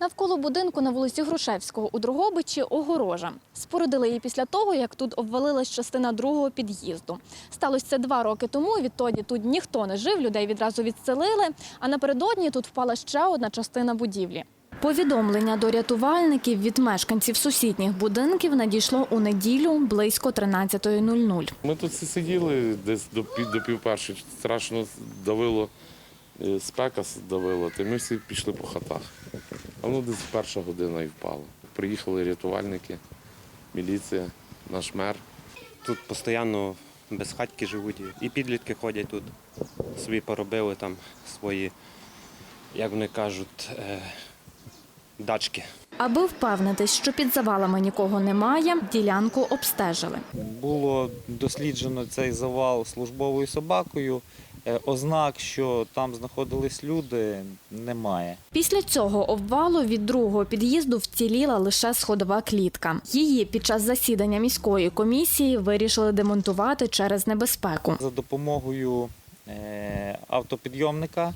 Навколо будинку на вулиці Грушевського у Дрогобичі огорожа. Спорудили її після того, як тут обвалилась частина другого під'їзду. Сталося це два роки тому. Відтоді тут ніхто не жив, людей відразу відселили. А напередодні тут впала ще одна частина будівлі. Повідомлення до рятувальників від мешканців сусідніх будинків надійшло у неділю близько 13.00. Ми тут сиділи десь до пів до пів першої. Страшно давило, е, спека давило, то ми всі пішли по хатах. А воно десь перша година і впало. Приїхали рятувальники, міліція, наш мер. Тут постійно безхатьки живуть, і підлітки ходять тут, собі поробили там свої, як вони кажуть, е, дачки. Аби впевнитись, що під завалами нікого немає, ділянку обстежили. Було досліджено цей завал службовою собакою. Е, Ознак, що там знаходились люди, немає. Після цього обвалу від другого під'їзду вціліла лише сходова клітка. Її під час засідання міської комісії вирішили демонтувати через небезпеку. За допомогою е, автопідйомника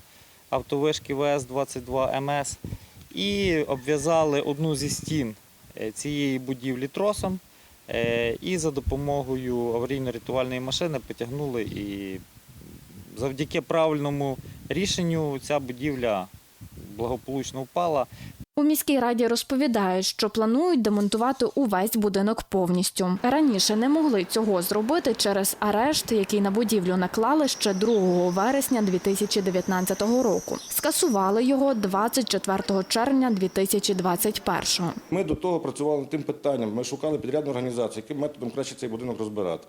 автовишки ВС-22 МС і обв'язали одну зі стін е, цієї будівлі тросом. І за допомогою аварійно-рятувальної машини потягнули і завдяки правильному рішенню ця будівля благополучно впала. У міській раді розповідають, що планують демонтувати увесь будинок повністю. Раніше не могли цього зробити через арешт, який на будівлю наклали ще 2 вересня 2019 року. Скасували його 24 червня 2021. Ми до того працювали над тим питанням. Ми шукали підрядну організацію, яким методом краще цей будинок розбирати.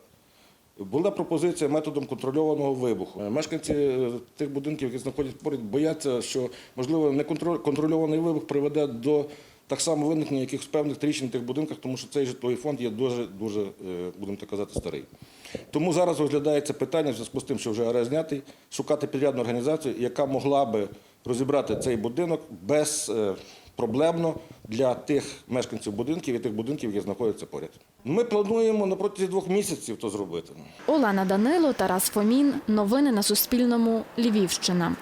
Була пропозиція методом контрольованого вибуху. Мешканці е, тих будинків, які знаходяться поряд, бояться, що можливо неконтрольований вибух приведе до так само виникнення якихось певних тріщин тих будинках, тому що цей житловий фонд є дуже, дуже, е, будемо так казати, старий. Тому зараз розглядається питання в зв'язку з тим, що вже арешт знятий, шукати підрядну організацію, яка могла би розібрати цей будинок без е, проблемно для тих мешканців будинків і тих будинків, які знаходяться поряд. Ми плануємо на протязі двох місяців то зробити. Олена Данило, Тарас Фомін. Новини на Суспільному. Львівщина.